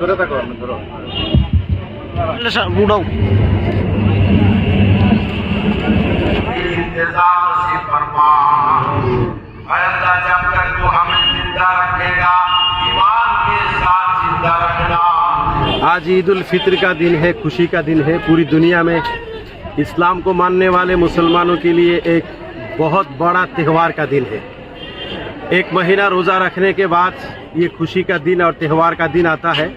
ধরে থাকো ধরো উড়াও इंतज़ाम से फरमा जब तक तू हमें ज़िंदा रखेगा ईमान के साथ ज़िंदा रखना आज ईद उल फित्र का दिन है, खुशी का दिन है। पूरी दुनिया में इस्लाम को मानने वाले मुसलमानों के लिए एक बहुत बड़ा त्यौहार का दिन है। एक महीना रोज़ा रखने के बाद ये खुशी का दिन और त्यौहार का दिन आता है।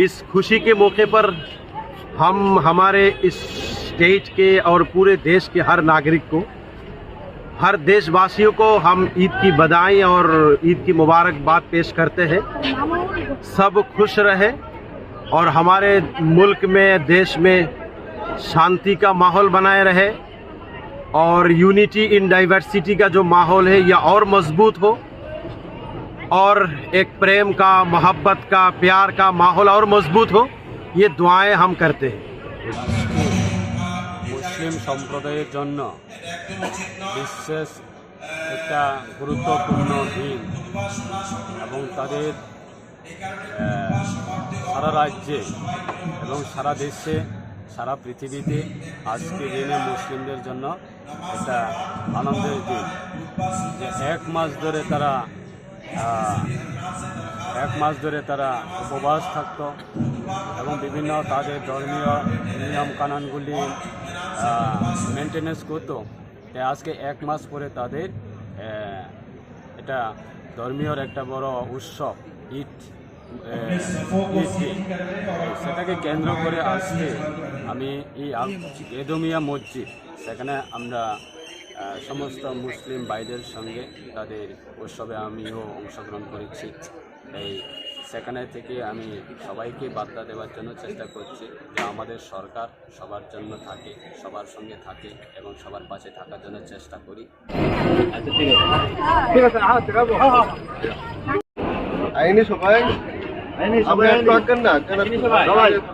इस खुशी के मौके पर हम हमारे इस स्टेट के और पूरे देश के हर नागरिक को, हर देशवासियों को हम ईद की बधाई और ईद की मुबारकबाद पेश करते हैं। सब खुश रहे और हमारे मुल्क में, देश में शांति का माहौल बनाए रहे और यूनिटी इन डाइवर्सिटी का जो माहौल है, यह और मज़बूत हो और एक प्रेम का, मोहब्बत का, प्यार का माहौल और मज़बूत हो। ये दुआएं हम करते हैं মুসলিম সম্প্রদায়ের জন্য বিশেষ একটা গুরুত্বপূর্ণ দিন এবং তাদের আহ, সারা রাজ্যে এবং সারা দেশে সারা পৃথিবীতে আজকে দিনে মুসলিমদের জন্য একটা আনন্দের দিন যে এক মাস ধরে তারা আহ, এক মাস ধরে তারা উপবাস থাকতো এবং বিভিন্ন তাদের ধর্মীয় নিয়ম কানুনগুলি মেনটেনেন্স করতো তাই আজকে এক মাস পরে তাদের এটা ধর্মীয় একটা বড় উৎসব, ঈদ। সেটাকে কেন্দ্র করে আজকে আমি এই এদমিয়া মসজিদ, সেখানে আমরা সমস্ত মুসলিম ভাইদের সঙ্গে তাদের উৎসবে আমিও অংশগ্রহণ করেছি এই সেখানে থেকে আমি সবাইকে বার্তা দেওয়ার জন্য চেষ্টা করছি যে আমাদের সরকার সবার জন্য থাকে সবার সঙ্গে থাকে এবং সবার পাশে থাকার জন্য চেষ্টা করি। আইনি সবাই আইনি সবাই না? সবাই